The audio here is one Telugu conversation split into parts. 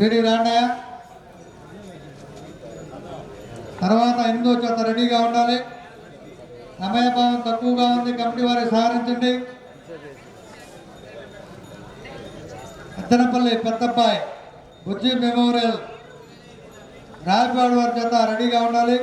రెడీ రాండయ్య తర్వాత ఎనిమిదో చేత రెడీగా ఉండాలి. సమయభావం తక్కువగా ఉంది. కమిటీ వారికి సహకరించండి. అద్దనపల్లి పెద్దబ్బాయి బుజ్జి మెమోరియల్ రాయపాడు వారి చేత రెడీగా ఉండాలి.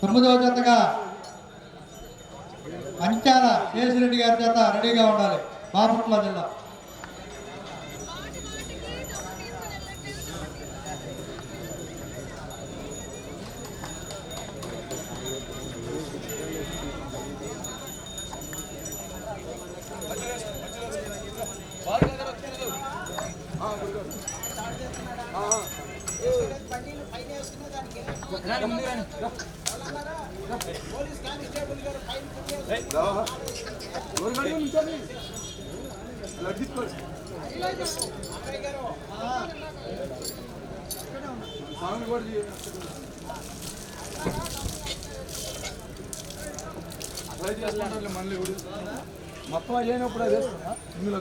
తొమ్మిదవ జతగా అంచాల కేసిరెడ్డి గారి చేత రెడీగా ఉండాలి. బాపట్ల జిల్లా. మొత్తం అయినప్పుడు అదే ఇందులో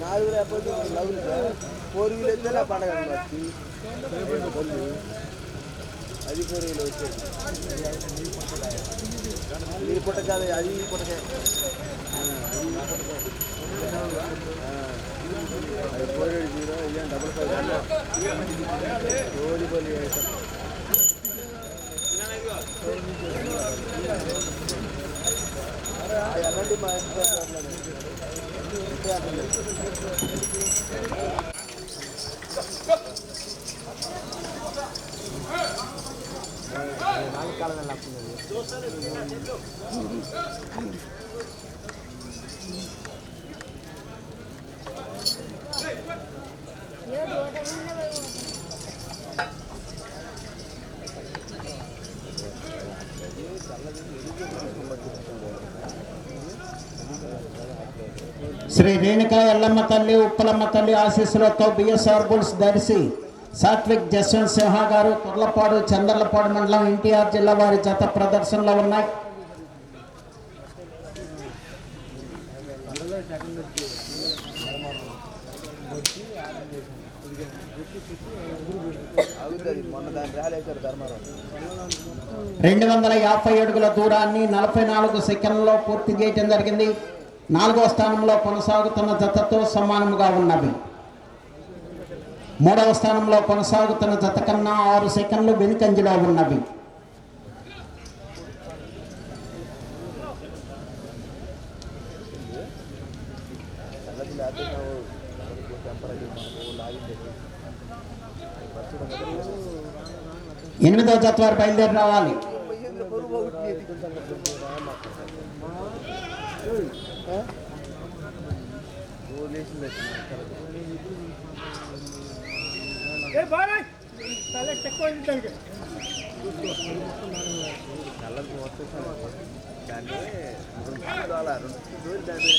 నాలుగు లేకపోతే నవ్వులు ఫోర్ వీల్ అయితే నా పండగ వచ్చి అది ఫోర్ వీల్ వచ్చేది ఈ పుట్ట కాదు అది ఈ పుట్టకే అది ఫోర్ ఎయిట్ జీరో ఇదే డబల్ ఫైవ్ రోజు పల్లి అయితే మా ఇంట్లో శ్రీ రేణుకా ఎల్లమ్మ తల్లి ఉప్పలమ్మ తల్లి ఆశీస్సులతో బిఎస్ఆర్ బుల్స్ దర్శి సాత్విక్ జస్వంత్ సింహ గారు తుర్లపాడు చందర్లపాడు మండలం ఎన్టీఆర్ జిల్లా వారి జత ప్రదర్శనలో ఉన్నాయి. రెండు వందల యాభై అడుగుల దూరాన్ని నలభై నాలుగు సెకండ్లలో పూర్తి చేయడం జరిగింది. నాలుగో స్థానంలో కొనసాగుతున్న జతతో సమానముగా ఉన్నవి. మూడవ స్థానంలో కొనసాగుతున్న జత కన్నా ఆరు సెకండ్లు వెనుకంజలో ఉన్నవి. ఎనిమిదో జత వారు బయలుదేరి రావాలి. నల్లది మొత్తం దాన్ని రెండు డాలర్ రెండు రోజులు దాని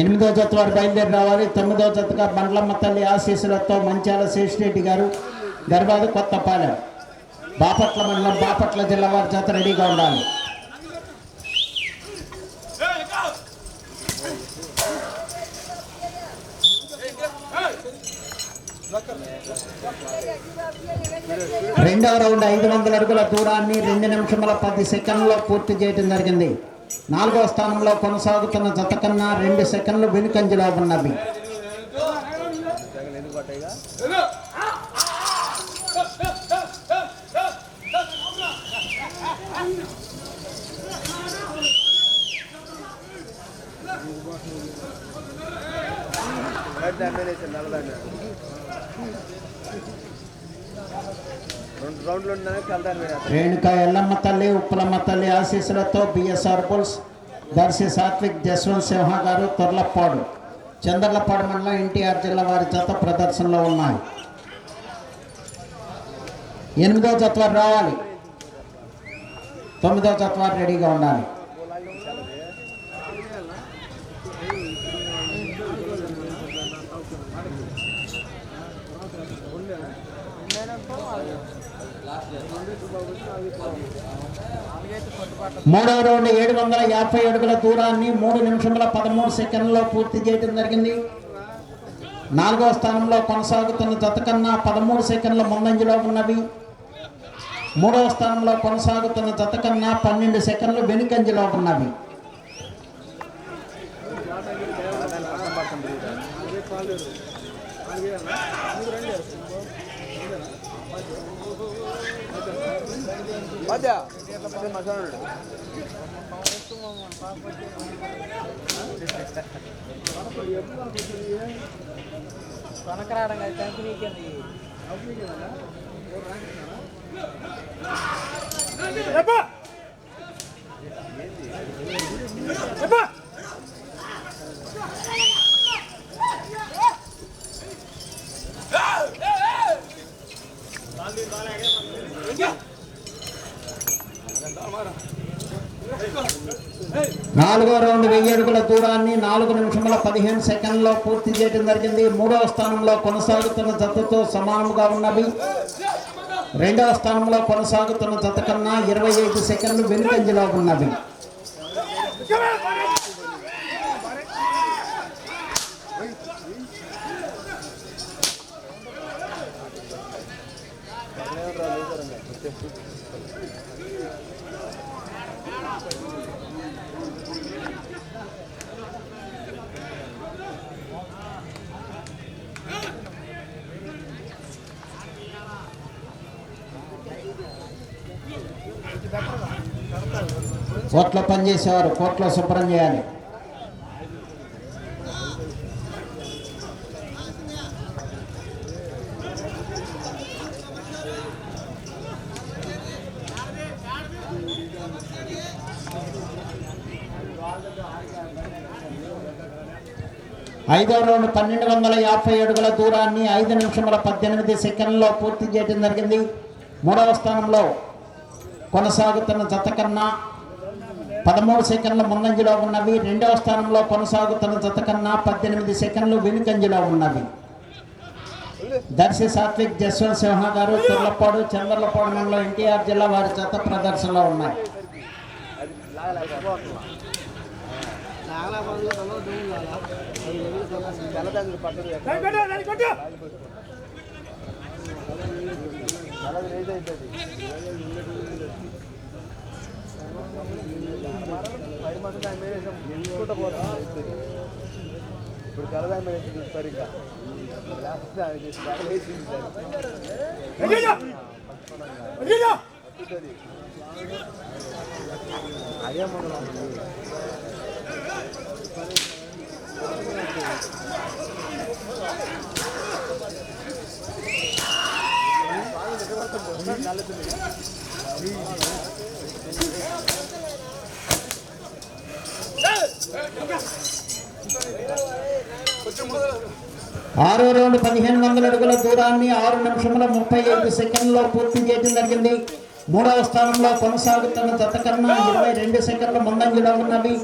ఎనిమిదో జత వారు బయలుదేరి రావాలి. తొమ్మిదో జతగా బండ్లమ్మ తల్లి ఆశీస్సులతో మంచాల శేషిరెడ్డి గారు గర్భాది కొత్తపాలెం బాపట్ల మండలం బాపట్ల జిల్లా వారి జత రెడీగా ఉండాలి. రెండవ రౌండ్ ఐదు వందల అడుగుల దూరాన్ని రెండు నిమిషముల పది సెకండ్లో పూర్తి చేయడం జరిగింది. నాలుగో స్థానంలో కొనసాగుతున్న జత కన్నా రెండు సెకండ్లు వెనుకంజలో ఉన్నవి నలభై రేణుకా ఎల్లమ్మ తల్లి ఉప్పలమ్మ తల్లి ఆశీస్సులతో బిఎస్ఆర్ పోల్స్ దర్శి సాత్విక్ జస్వంత్ సింహ గారు తొర్లపాడు చంద్రలపాడు మండలం ఎన్టీఆర్ జిల్లా వారి జత ప్రదర్శనలో ఉన్నాయి. ఎనిమిదో జత్వారు రావాలి. తొమ్మిదో జత్వారు రెడీగా ఉండాలి. మూడవ రౌండ్ ఏడు వందల యాభై అడుగుల దూరాన్ని మూడు నిమిషముల పదమూడు సెకండ్లలో పూర్తి చేయడం జరిగింది. నాలుగవ స్థానంలో కొనసాగుతున్న జత కన్నా పదమూడు సెకండ్ల ముందంజలో ఉన్నవి. మూడవ స్థానంలో కొనసాగుతున్న జత కన్నా పన్నెండు సెకండ్లు వెనుకంజలో ఉన్నవి. మధ్య అదే మసాలా కొనకరావడం అది నాలుగో రౌండ్ వెయ్యి అడుగుల దూరాన్ని నాలుగు నిమిషముల పదిహేను సెకండ్లో పూర్తి చేయడం జరిగింది. మూడవ స్థానంలో కొనసాగుతున్న జతతో సమానంగా ఉన్నవి. రెండవ స్థానంలో కొనసాగుతున్న జత కన్నా ఇరవై ఐదు సెకండ్లు వెనుకంజలో ఉన్నవి. కోట్లో పనిచేసేవారు కోట్లో శుభ్రం చేయాలి. ఐదో రౌండ్ పన్నెండు వందల యాభై అడుగుల దూరాన్ని ఐదు నిమిషముల పద్దెనిమిది సెకండ్లో పూర్తి చేయడం జరిగింది. మూడవ స్థానంలో కొనసాగుతున్న జత కన్నా పదమూడు సెకండ్ల ముందంజలో ఉన్నవి. రెండవ స్థానంలో కొనసాగుతున్న జత కన్నా పద్దెనిమిది సెకండ్లు వెనుకంజలో ఉన్నవి. దర్శి సాత్విక్ జస్వంత్ సింహ గారు తుర్లపాడు చంద్రలపాడు మండలం ఎన్టీఆర్ జిల్లా వారి జత ప్రదర్శనలో ఉన్నాయి. నాగలా ఇప్పుడు తెల్లదాని మీద వేసి చూస్తారు ఇంకా లేకపోతే దానికి తెల్ల వేసింది దాన్ని. అదే మొదలు ఆరో రౌండ్ పదిహేను వందల అడుగుల దూరాన్ని ఆరు నిమిషముల ముప్పై ఐదు సెకండ్లో పూర్తి చేయడం జరిగింది. మూడవ స్థానంలో కొనసాగుతున్న జత కన్నా ఇరవై రెండు సెకండ్ల ముందంజలో ఉన్నది.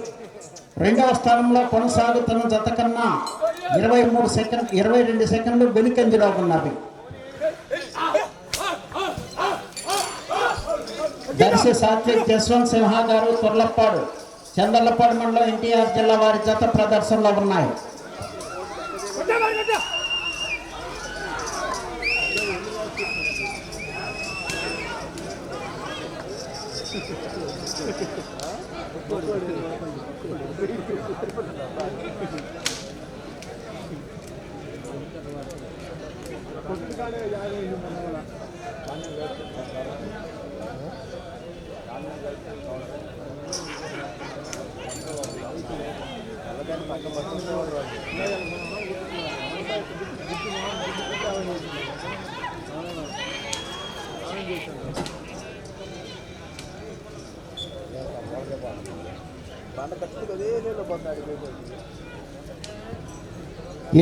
రెండవ స్థానంలో కొనసాగుతున్న జత కన్నా ఇరవై మూడు సెకండ్ ఇరవై రెండు సెకండ్లు వెనుకంజలో ఉన్నవి దర్శి సాత్విక్ జస్వంత్ సింహ గారు తొర్లప్పాడు చంద్రలపాడు మండలం ఎన్టీఆర్ జిల్లా వారి జత ప్రదర్శనలో ఉన్నాయి.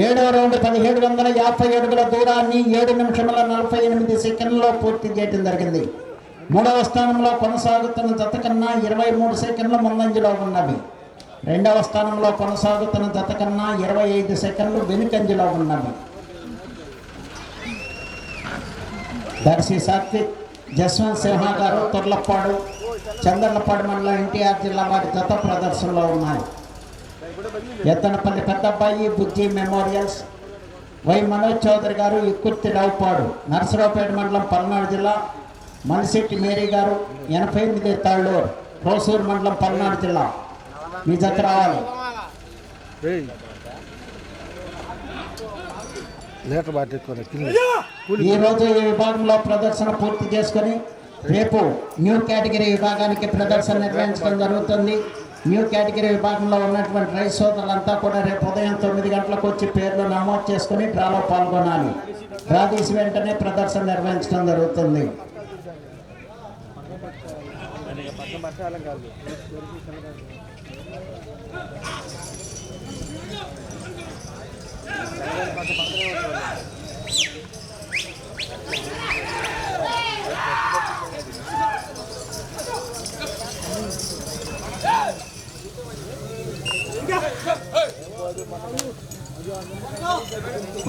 ఏడవ రౌండ్ పదిహేడు వందల యాభై అడుగుల దూరాన్ని ఏడు నిమిషముల నలభై ఎనిమిది సెకండ్లో పూర్తి చేయడం జరిగింది. మూడవ స్థానంలో కొనసాగుతున్న జత కన్నా ఇరవై మూడు సెకండ్లు ముందంజలో ఉన్నవి. రెండవ స్థానంలో కొనసాగుతున్న జత కన్నా ఇరవై ఐదు సెకండ్లు వెనుకంజలో ఉన్నవి. దర్శి సాత్విక్ జస్వంత్ సింహ గారు తొర్లపాడు చందర్లపాడు మండలం ఎన్టీఆర్ జిల్లా వారి జత ప్రదర్శనలో ఉన్నాయి. ఎత్తనపల్లి పెద్దబ్బాయి బుజ్జి మెమోరియల్స్ వై మనోజ్ చౌదరి గారు ఇక్కుర్తి రావుపాడు నర్సరావుపేట మండలం పల్నాడు జిల్లా మలిశెట్టి మేరీ గారు ఎనభై ఎనిమిది తాళ్ళూరు రోసూరు మండలం పల్నాడు జిల్లా. మీ జత రావాలి. కింద. ఈ విభాగంలో ప్రదర్శన పూర్తి చేసుకొని రేపు న్యూ కేటగిరీ విభాగానికి ప్రదర్శన నిర్వహించడం జరుగుతుంది. న్యూ కేటగిరీ విభాగంలో ఉన్నటువంటి రైతు సోదరులంతా కూడా రేపు ఉదయం తొమ్మిది గంటలకు వచ్చి పేర్లు నమోదు చేసుకుని డ్రాలో పాల్గొనాలి. డ్రా తీసి వెంటనే ప్రదర్శన నిర్వహించడం జరుగుతుంది. పక్క కాదు.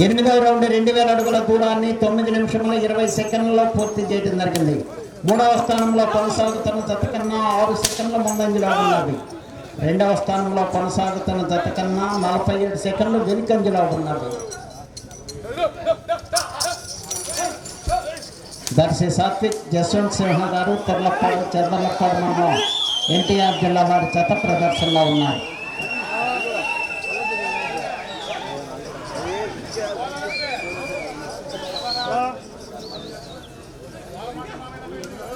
ఎనిమిదవ రౌండ్ రెండు వేల అడుగుల దూరాన్ని తొమ్మిది నిమిషముల ఇరవై సెకండ్లలో పూర్తి చేయడం జరిగింది. మూడవ స్థానంలో కొనసాగుతున్న జత కన్నా ఆరు సెకండ్ల ముందంజలో ఉన్నది. రెండవ స్థానంలో కొనసాగుతున్న జత కన్నా నలభై ఏడు సెకండ్లు వెనుకంజలో ఉన్నది. దర్శి సాత్విక్ జస్వంత్ సింహ గారు తెల్లపాడు చెర్లపాడు మండలం ఎన్టీఆర్ జిల్లా వారి జత ప్రదర్శనలో ఉన్నారు.